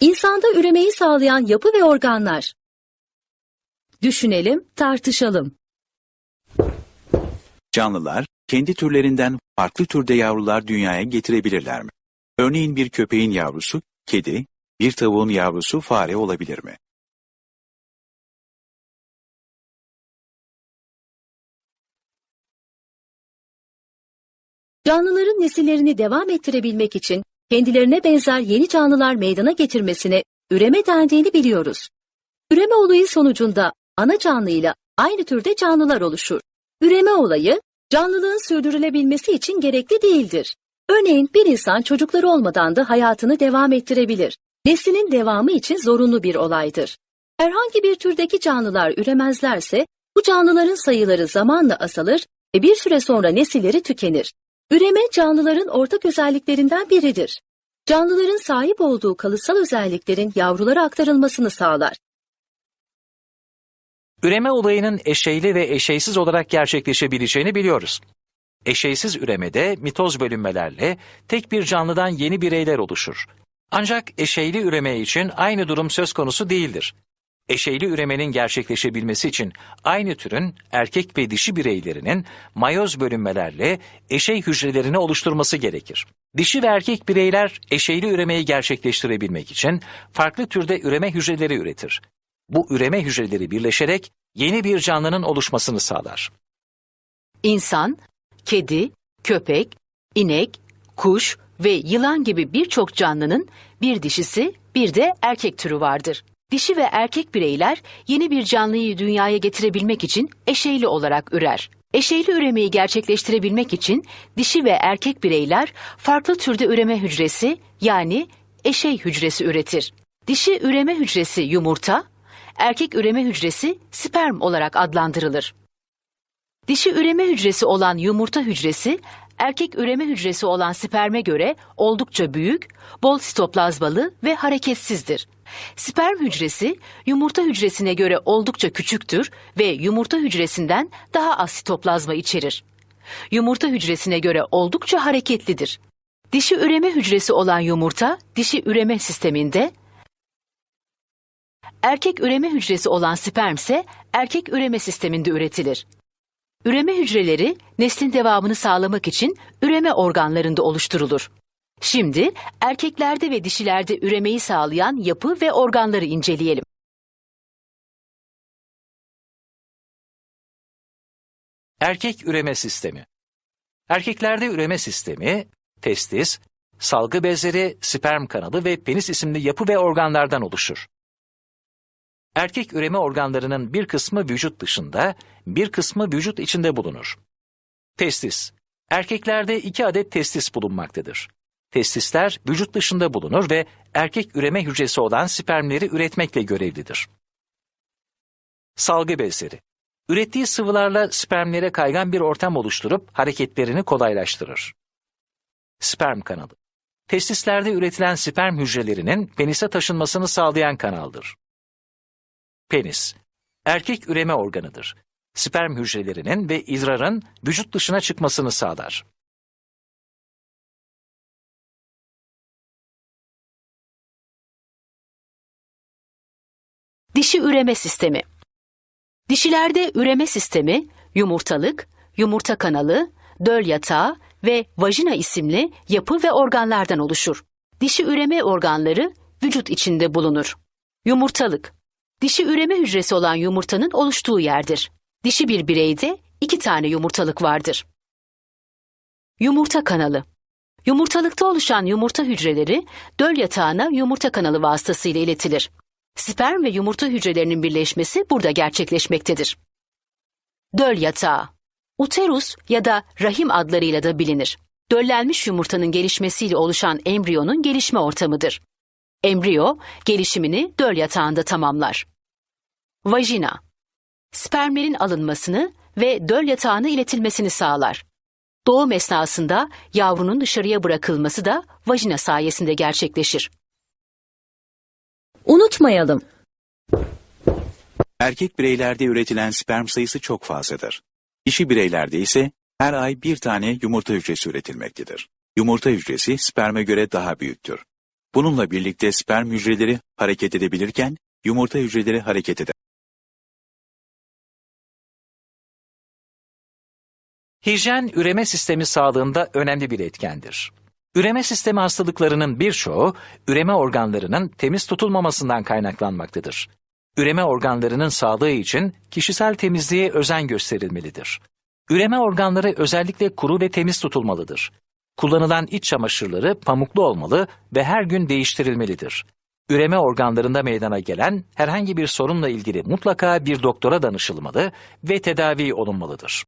İnsanda üremeyi sağlayan yapı ve organlar. Düşünelim, tartışalım. Canlılar kendi türlerinden farklı türde yavrular dünyaya getirebilirler mi? Örneğin bir köpeğin yavrusu kedi, bir tavuğun yavrusu fare olabilir mi? Canlıların nesillerini devam ettirebilmek için kendilerine benzer yeni canlılar meydana getirmesine üreme dendiğini biliyoruz. Üreme olayı sonucunda ana canlıyla aynı türde canlılar oluşur. Üreme olayı canlılığın sürdürülebilmesi için gerekli değildir. Örneğin bir insan çocukları olmadan da hayatını devam ettirebilir. Neslinin devamı için zorunlu bir olaydır. Herhangi bir türdeki canlılar üremezlerse bu canlıların sayıları zamanla azalır ve bir süre sonra nesilleri tükenir. Üreme canlıların ortak özelliklerinden biridir. Canlıların sahip olduğu kalıtsal özelliklerin yavrulara aktarılmasını sağlar. Üreme olayının eşeyli ve eşeysiz olarak gerçekleşebileceğini biliyoruz. Eşeysiz üremede mitoz bölünmelerle tek bir canlıdan yeni bireyler oluşur. Ancak eşeyli üreme için aynı durum söz konusu değildir. Eşeyli üremenin gerçekleşebilmesi için aynı türün erkek ve dişi bireylerinin mayoz bölünmelerle eşey hücrelerini oluşturması gerekir. Dişi ve erkek bireyler eşeyli üremeyi gerçekleştirebilmek için farklı türde üreme hücreleri üretir. Bu üreme hücreleri birleşerek yeni bir canlının oluşmasını sağlar. İnsan, kedi, köpek, inek, kuş ve yılan gibi birçok canlının bir dişisi bir de erkek türü vardır. Dişi ve erkek bireyler yeni bir canlıyı dünyaya getirebilmek için eşeyli olarak ürer. Eşeyli üremeyi gerçekleştirebilmek için dişi ve erkek bireyler farklı türde üreme hücresi yani eşey hücresi üretir. Dişi üreme hücresi yumurta, erkek üreme hücresi sperm olarak adlandırılır. Dişi üreme hücresi olan yumurta hücresi, erkek üreme hücresi olan sperme göre oldukça büyük, bol sitoplazmalı ve hareketsizdir. Sperm hücresi yumurta hücresine göre oldukça küçüktür ve yumurta hücresinden daha az sitoplazma içerir. Yumurta hücresine göre oldukça hareketlidir. Dişi üreme hücresi olan yumurta, dişi üreme sisteminde, erkek üreme hücresi olan sperm ise erkek üreme sisteminde üretilir. Üreme hücreleri neslin devamını sağlamak için üreme organlarında oluşturulur. Şimdi erkeklerde ve dişilerde üremeyi sağlayan yapı ve organları inceleyelim. Erkek üreme sistemi. Erkeklerde üreme sistemi, testis, salgı bezleri, sperm kanalı ve penis isimli yapı ve organlardan oluşur. Erkek üreme organlarının bir kısmı vücut dışında, bir kısmı vücut içinde bulunur. Testis. Erkeklerde iki adet testis bulunmaktadır. Testisler vücut dışında bulunur ve erkek üreme hücresi olan spermleri üretmekle görevlidir. Salgı bezleri. Ürettiği sıvılarla spermlere kaygan bir ortam oluşturup hareketlerini kolaylaştırır. Sperm kanalı. Testislerde üretilen sperm hücrelerinin penise taşınmasını sağlayan kanaldır. Penis. Erkek üreme organıdır. Sperm hücrelerinin ve idrarın vücut dışına çıkmasını sağlar. Dişi üreme sistemi. Dişilerde üreme sistemi yumurtalık, yumurta kanalı, döl yatağı ve vajina isimli yapı ve organlardan oluşur. Dişi üreme organları vücut içinde bulunur. Yumurtalık. Dişi üreme hücresi olan yumurtanın oluştuğu yerdir. Dişi bir bireyde iki tane yumurtalık vardır. Yumurta kanalı. Yumurtalıkta oluşan yumurta hücreleri döl yatağına yumurta kanalı vasıtasıyla iletilir. Sperm ve yumurta hücrelerinin birleşmesi burada gerçekleşmektedir. Döl yatağı. Uterus ya da rahim adlarıyla da bilinir. Döllenmiş yumurtanın gelişmesiyle oluşan embriyonun gelişme ortamıdır. Embriyo, gelişimini döl yatağında tamamlar. Vajina. Spermlerin alınmasını ve döl yatağına iletilmesini sağlar. Doğum esnasında yavrunun dışarıya bırakılması da vajina sayesinde gerçekleşir. Unutmayalım. Erkek bireylerde üretilen sperm sayısı çok fazladır. Dişi bireylerde ise her ay bir tane yumurta hücresi üretilmektedir. Yumurta hücresi sperme göre daha büyüktür. Bununla birlikte sperm hücreleri hareket edebilirken yumurta hücreleri hareket eder. Hijyen üreme sistemi sağlığında önemli bir etkendir. Üreme sistemi hastalıklarının birçoğu üreme organlarının temiz tutulmamasından kaynaklanmaktadır. Üreme organlarının sağlığı için kişisel temizliğe özen gösterilmelidir. Üreme organları özellikle kuru ve temiz tutulmalıdır. Kullanılan iç çamaşırları pamuklu olmalı ve her gün değiştirilmelidir. Üreme organlarında meydana gelen herhangi bir sorunla ilgili mutlaka bir doktora danışılmalı ve tedavi olunmalıdır.